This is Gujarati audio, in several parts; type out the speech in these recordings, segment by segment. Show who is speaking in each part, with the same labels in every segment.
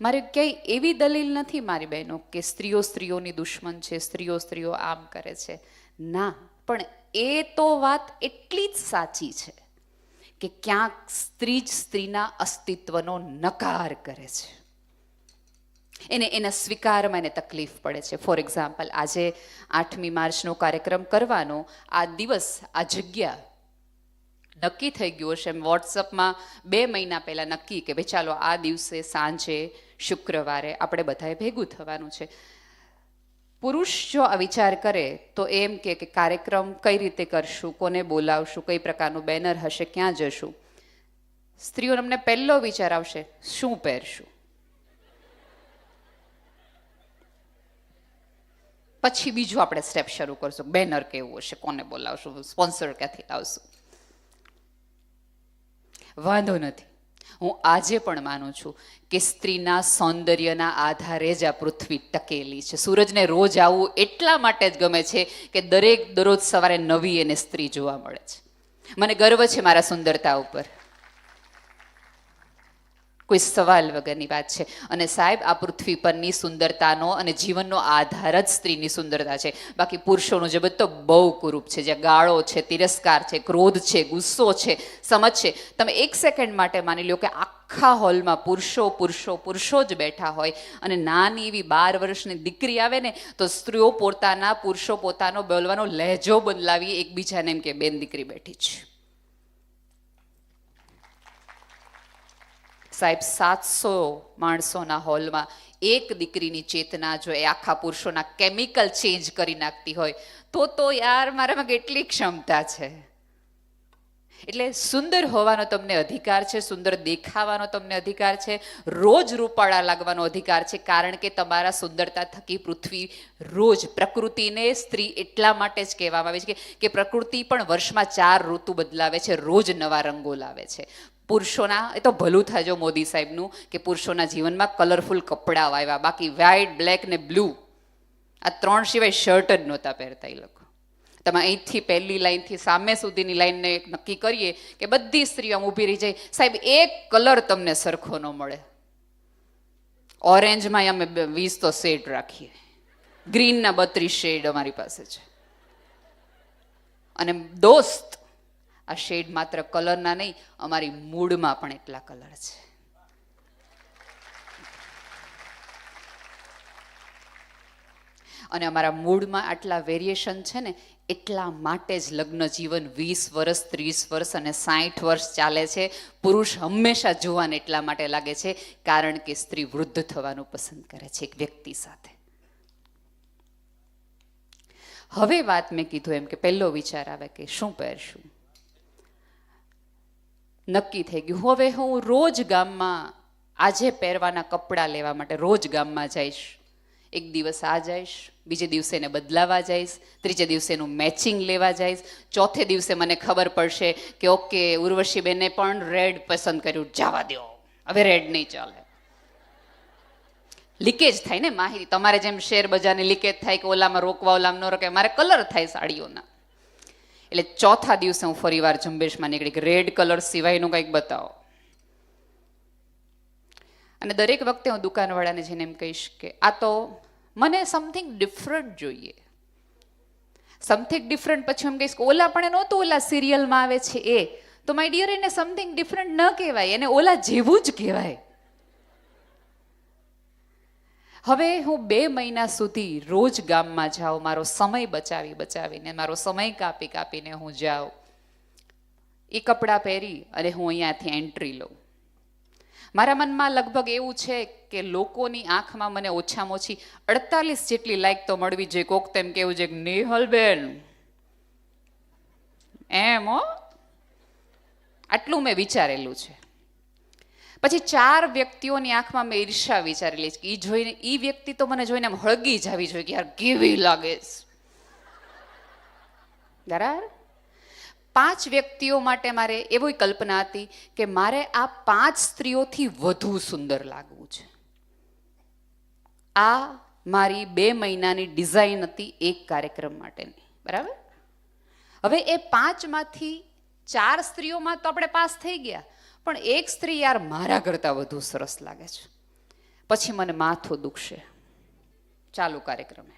Speaker 1: મારે ક્યાંય એવી દલીલ નથી મારી બહેનો કે સ્ત્રીઓ સ્ત્રીઓની દુશ્મન છે, સ્ત્રીઓ સ્ત્રીઓ આમ કરે છે. ના, પણ એ તો વાત એટલી જ સાચી છે કે ક્યાંક સ્ત્રી જ સ્ત્રીના અસ્તિત્વનો નકાર કરે છે. એને એના સ્વીકારમાં એને તકલીફ પડે છે. ફોર એક્ઝામ્પલ આજે આઠમી માર્ચનો કાર્યક્રમ કરવાનો, આ દિવસ, આ જગ્યા નક્કી થઈ ગયું હશે એમ વોટ્સઅપમાં બે મહિના પહેલાં નક્કી કે ભાઈ ચાલો આ દિવસે સાંજે, શુક્રવારે આપણે બધાએ ભેગું થવાનું છે. પુરુષ જો આ વિચાર કરે તો એમ કે કાર્યક્રમ કઈ રીતે કરશું, કોને બોલાવશું, કઈ પ્રકારનું બેનર હશે, ક્યાં જશું? સ્ત્રીઓને અમને પહેલો વિચાર આવશે, શું પહેરશું? પછી બીજું આપણે સ્ટેપ શરૂ કરશું, બેનર કેવું હશે, કોને બોલાવશું સ્પોન્સર ક્યાંથી લાવશું? વાંધો નથી. હું આજે પણ માનું છું કે સ્ત્રીના સૌંદર્યના આધારે જ આ પૃથ્વી ટકેલી છે. સૂરજને રોજ આવવું એટલા માટે જ ગમે છે કે દરેક દરરોજ સવારે નવી એને સ્ત્રી જોવા મળે છે. મને ગર્વ છે મારા સુંદરતા ઉપર. કોઈ સવાલ વગરની વાત છે. અને સાહેબ, આ પૃથ્વી પરની સુંદરતાનો અને જીવનનો આધાર જ સ્ત્રીની સુંદરતા છે. બાકી પુરુષોનું જગત તો બહુ કુરૂપ છે. જે ગાળો છે, તિરસ્કાર છે, ક્રોધ છે, ગુસ્સો છે, સમજ છે. તમે એક સેકન્ડ માટે માની લો કે આખા હોલમાં પુરુષો પુરુષો પુરુષો જ બેઠા હોય અને નાની એવી બાર વર્ષની દીકરી આવે ને, તો સ્ત્રીઓ પોતાના, પુરુષો પોતાનો બોલવાનો લહેજો બદલાવી એકબીજાને એમ કે, બેન દીકરી બેઠી છે સાહેબ, સાતસો માણસોના હોલમાં એક દીકરીની ચેતના જો એ આખા પુરુષોના કેમિકલ ચેન્જ કરી નાખતી હોય, તો તો યાર મારામાં કેટલી ક્ષમતા છે. એટલે સુંદર હોવાનો તમને અધિકાર છે, સુંદર દેખાવાનો તમને અધિકાર છે, રોજ રૂપાળા લાગવાનો અધિકાર છે, કારણ કે તમારા સુંદરતા થકી પૃથ્વી રોજ પ્રકૃતિને સ્ત્રી એટલા માટે જ કહેવામાં આવે છે કે પ્રકૃતિ પણ વર્ષમાં ચાર ઋતુ બદલાવે છે, રોજ નવા રંગો લાવે છે. પુરુષોના, એ તો ભલું થાય જો મોદી સાહેબનું, કે પુરુષોના જીવનમાં કલરફુલ કપડાં આવ્યા બાકી વ્હાઇટ બ્લેક ને બ્લુ આ ત્રણ સિવાય શર્ટ જ નહોતા પહેરતા એ લોકો. તમે અહીંથી પહેલી લાઈનથી સામે સુધીની લાઈનને એક નક્કી કરીએ કે બધી સ્ત્રીઓ ઊભી રહી જાય. સાહેબ, એક કલર તમને સરખો ન મળે. ઓરેન્જમાં અમે વીસ તો શેડ રાખીએ. ગ્રીનના બત્રીસ શેડ અમારી પાસે છે. અને દોસ્ત આ શેડ માત્ર કલરના નહીં, અમારી મૂડમાં પણ એટલા કલર છે. અને અમારા મૂડમાં આટલા વેરિએશન છે ને, એટલા માટે જ લગ્ન જીવન વીસ વર્ષ, ત્રીસ વર્ષ અને સાઠ વર્ષ ચાલે છે. પુરુષ હંમેશા જોવાને એટલા માટે લાગે છે, કારણ કે સ્ત્રી વૃદ્ધ થવાનું પસંદ કરે છે એક વ્યક્તિ સાથે. હવે વાત મેં કીધું એમ કે પહેલો વિચાર આવે કે શું પહેરશું? નક્કી થઈ ગયું. હવે હું રોજ ગામમાં આજે પહેરવાના કપડાં લેવા માટે રોજ ગામમાં જઈશ. એક દિવસ આ જઈશ, બીજે દિવસે એને બદલાવા જઈશ, ત્રીજે દિવસે એનું મેચિંગ લેવા જઈશ. ચોથે દિવસે મને ખબર પડશે કે ઓકે ઉર્વશીબેને પણ રેડ પસંદ કર્યું. જવા દો હવે રેડ નહીં ચાલે. લીકેજ થાય ને માહિતી. તમારે જેમ શેર બજારની લીકેજ થાય કે ઓલામાં રોકવા ઓલામાં ન રોકે મારે કલર થાય સાડીઓના. એટલે ચોથા દિવસે હું ફરીવાર ઝુંબેશમાં નીકળી રેડ કલર સિવાયનું કંઈક બતાવો. અને દરેક વખતે હું દુકાનવાળાને જઈને એમ કહીશ કે આ તો મને સમથિંગ ડિફરન્ટ જોઈએ. સમથિંગ ડિફરન્ટ પછી એમ કહીશ કે ઓલા પણ નહોતું, ઓલા સિરિયલમાં આવે છે એ. તો માય ડિયર એને સમથિંગ ડિફરન્ટ ન કહેવાય, એને ઓલા જેવું જ કહેવાય. હવે હું બે મહિના સુધી રોજ ગામમાં જાઉં, મારો સમય બચાવી બચાવીને, મારો સમય કાપી કાપીને હું જાઉં. એ કપડાં પહેરી અને હું અહીંયાથી એન્ટ્રી લઉં. મારા મનમાં લગભગ એવું છે કે લોકોની આંખમાં મને ઓછામાં ઓછી અડતાલીસ જેટલી લાઈક તો મળવી જોઈએ. કોક તેમ કેવું છે નેહલબેન. એમ હો. આટલું મેં વિચારેલું છે. પછી ચાર વ્યક્તિઓની આંખમાં મેં ઈર્ષા વિચારેલી છે કે એ જોઈને એ વ્યક્તિ તો મને જોઈને આમ હળગી જવી જોઈએ કે યાર કેવી લાગે બરાબર? પાંચ વ્યક્તિઓ માટે મારે એવી કલ્પના હતી કે મારે આ પાંચ સ્ત્રીઓથી વધુ સુંદર લાગવું છે. આ મારી બે મહિનાની ડિઝાઇન હતી એક કાર્યક્રમ માટેની. બરાબર? હવે એ પાંચમાંથી ચાર સ્ત્રીઓમાં તો આપણે પાસ થઈ ગયા. પણ એક સ્ત્રી યાર મારા કરતાં વધુ સરસ લાગે છે. પછી મને માથું દુખશે. ચાલુ કાર્યક્રમે.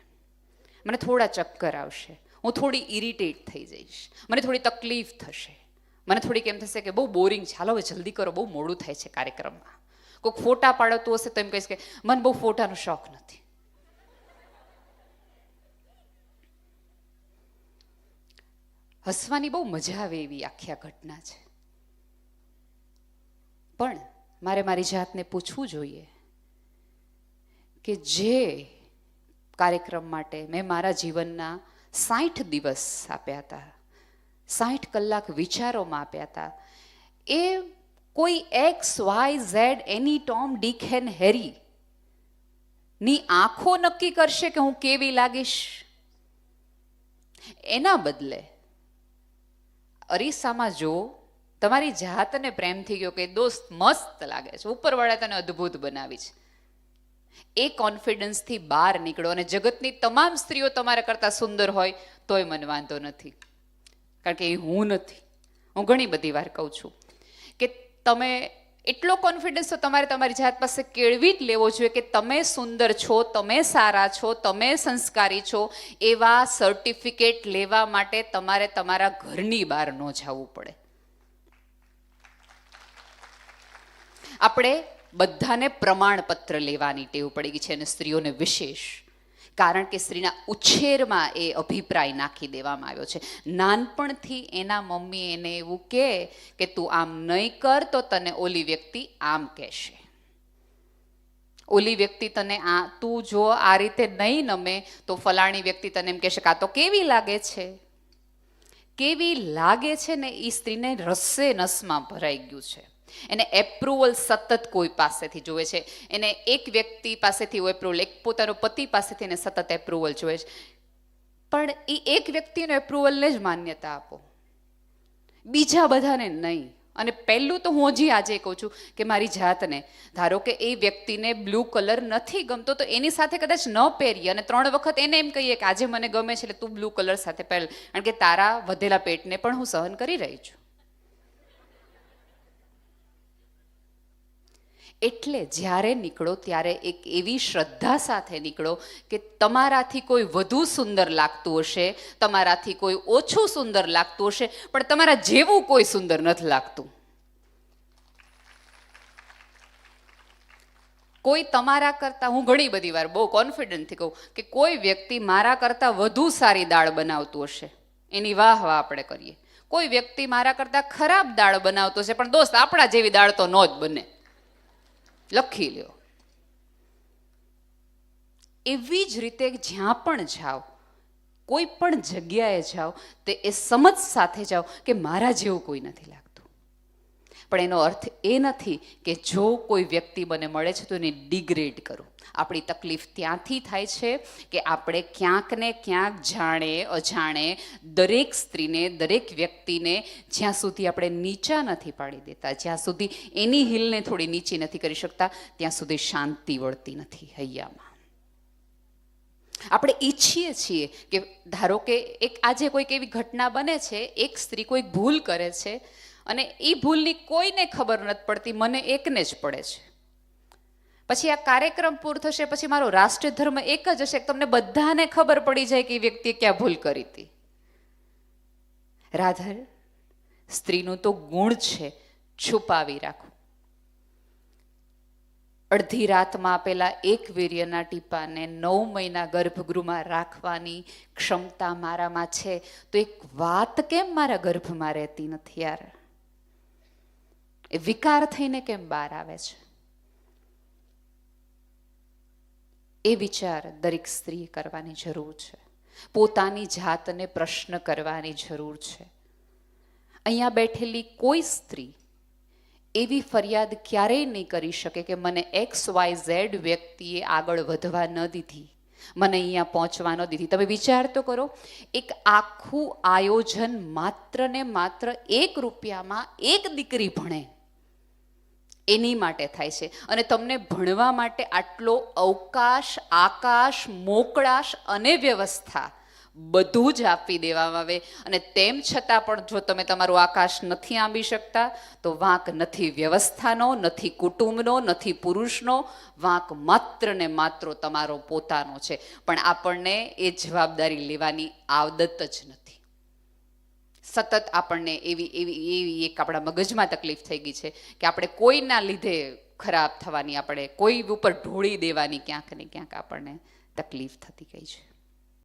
Speaker 1: મને થોડા ચક્કર આવશે. હું થોડી ઇરિટેટ થઈ જઈશ. મને થોડી તકલીફ થશે. મને થોડીક એમ થશે કે બહુ બોરિંગ છે. હાલો હવે જલ્દી કરો. બહુ મોડું થાય છે કાર્યક્રમમાં. કોઈક ફોટા પાડતું હશે તો એમ કહીશ કે મને બહુ ફોટાનો શોખ નથી. હસવાની બહુ મજા આવે એવી આખી આ ઘટના છે. પણ મારે મારી જાતને પૂછવું જોઈએ કે જે કાર્યક્રમ માટે મેં મારા જીવનના સાઠ દિવસ આપ્યા હતા, સાઠ કલાક વિચારોમાં આપ્યા હતા. એ કોઈ એક્સ, વાય, ઝેડ, એની ટોમ, ડીક, હેન, હેરી ની આંખો નક્કી કરશે કે હું કેવી લાગીશ? એના બદલે અરીસામાં જો તમારી જાતને પ્રેમથી ગયો કે દોસ્ત મસ્ત લાગે છે. ઉપરવાળા તને અદ્ભુત બનાવી છે. એ કોન્ફિડન્સથી બહાર નીકળો અને જગતની તમામ સ્ત્રીઓ તમારા કરતાં સુંદર હોય તોય મને વાંધો નથી. કારણ કે એ હું નથી. હું ઘણી બધી વાર કહું છું કે તમે એટલો કોન્ફિડન્સ તો તમારે તમારી જાત પાસે કેળવી જ લેવો જોઈએ કે તમે સુંદર છો, તમે સારા છો, તમે સંસ્કારી છો એવા સર્ટિફિકેટ લેવા માટે તમારે તમારા ઘરની બહાર ન જવું પડે. આપણે બધાને પ્રમાણપત્ર લેવાની ટેવ પડી ગઈ છે અને સ્ત્રીઓને વિશેષ. કારણ કે સ્ત્રીના ઉછેરમાં એ અભિપ્રાય નાખી દેવામાં આવ્યો છે. નાનપણથી એના મમ્મી એને એવું કહે કે તું આમ નહીં કર તો તને ઓલી વ્યક્તિ આમ કહેશે. ઓલી વ્યક્તિ તને આ, તું જો આ રીતે નહીં નમે તો ફલાણી વ્યક્તિ તને એમ કહેશે કાં તો કેવી લાગે છે? કેવી લાગે છે ને એ સ્ત્રીને રસ્સે નસમાં ભરાઈ ગયું છે. એને એપ્રુવલ સતત કોઈ પાસેથી જોવે છે. એને એક વ્યક્તિ પાસેથી એપ્રુવલ એક પોતાનો પતિ પાસેથી એને સતત એપ્રુવલ જોવે છે. પણ એ એક વ્યક્તિને એપ્રુવલને જ માન્યતા આપો. બીજા બધાને નહીં. અને પહેલું તો હું હજી આજે કહું છું કે મારી જાતને, ધારો કે એ વ્યક્તિને બ્લુ કલર નથી ગમતો, તો એની સાથે કદાચ ન પહેરીએ અને ત્રણ વખત એને એમ કહીએ કે આજે મને ગમે છે એટલે તું બ્લુ કલર સાથે પહેર. કારણ કે તારા વધેલા પેટને પણ હું સહન કરી રહી છું. એટલે જ્યારે નીકળો, ત્યારે એક એવી શ્રદ્ધા સાથે નીકળો કે તમારાથી કોઈ વધુ સુંદર લાગતું હશે, તમારાથી કોઈ ઓછું સુંદર લાગતું હશે, પણ તમારા જેવું કોઈ સુંદર નથી લાગતું. કોઈ તમારા કરતાં, હું ઘણી બધી વાર બહુ કોન્ફિડન્ટથી કહું કે કોઈ વ્યક્તિ મારા કરતાં વધુ સારી દાળ બનાવતું હશે. એની વાહ વાહ આપણે કરીએ. કોઈ વ્યક્તિ મારા કરતાં ખરાબ દાળ બનાવતો છે પણ દોસ્ત, આપણા જેવી દાળ તો ન જ બને. લખી લ્યો. એવી જ રીતે જ્યાં પણ જાઓ, કોઈ પણ જગ્યાએ જાઓ, તે એ સમજ સાથે જાઓ કે મારા જેવું કોઈ નથી લાગતું. પણ એનો અર્થ એ નથી કે જો કોઈ વ્યક્તિ મને મળે છે તો એને ડિગ્રેડ કરું. આપણી તકલીફ ત્યાંથી થાય છે કે આપણે ક્યાંક ને ક્યાંક જાણે, અજાણે દરેક સ્ત્રીને, દરેક વ્યક્તિને જ્યાં સુધી આપણે નીચા નથી પાડી દેતા, જ્યાં સુધી એની હિલને થોડી નીચી નથી કરી શકતા, ત્યાં સુધી શાંતિ વળતી નથી હૈયામાં. આપણે ઈચ્છીએ છીએ કે ધારો કે એક આજે કોઈક એવી ઘટના બને છે, એક સ્ત્રી કોઈક ભૂલ કરે છે અને એ ભૂલની કોઈને ખબર નથી પડતી, મને એકને જ પડે છે. પછી આ કાર્યક્રમ પૂર થશે, પછી મારો રાષ્ટ્રીય ધર્મ એક જ હશે, તમને બધાને ખબર પડી જાય કે એ વ્યક્તિએ ક્યાં ભૂલ કરી હતી. રાધર, સ્ત્રીનું તો ગુણ છે, છુપાવી રાખું. અડધી રાતમાં આપેલા એક વીર્યના ટીપાને નવ મહિના ગર્ભગૃહમાં રાખવાની ક્ષમતા મારામાં છે, તો એક વાત કેમ મારા ગર્ભમાં રહેતી નથી યાર? એ વિકાર થઈને કેમ બહાર આવે છે? એ વિચાર દરેક સ્ત્રીએ કરવાની જરૂર છે. પોતાની જાતને પ્રશ્ન કરવાની જરૂર છે. અહીંયા બેઠેલી કોઈ સ્ત્રી એવી ફરિયાદ ક્યારેય નહીં કરી શકે કે મને એક્સ વાય ઝેડ વ્યક્તિએ આગળ વધવા ન દીધી. મને અહીંયા પહોંચવા ન દીધી. તમે વિચાર તો કરો, એક આખું આયોજન માત્ર ને માત્ર એક રૂપિયામાં એક દીકરી ભણે. એની માટે થાય છે. અને તમને ભણવા માટે આટલો અવકાશ, આકાશ, મોકળાશ અને વ્યવસ્થા બધું જ આપી દેવામાં આવે. અને તેમ છતાં પણ જો તમે તમારું આકાશ નથી આંબી શકતા, તો વાંક નથી વ્યવસ્થાનો, નથી કુટુંબનો, નથી પુરુષનો, વાંક માત્ર ને માત્ર તમારો પોતાનો છે. પણ આપણને એ જવાબદારી લેવાની આવદત જ નથી. સતત આપણને એવી એવી એવી એક આપણા મગજમાં તકલીફ થઈ ગઈ છે કે આપણે કોઈના લીધે ખરાબ થવાની, આપણે કોઈ ઉપર ઢોળી દેવાની ક્યાંક ને ક્યાંક આપણને તકલીફ થતી ગઈ છે.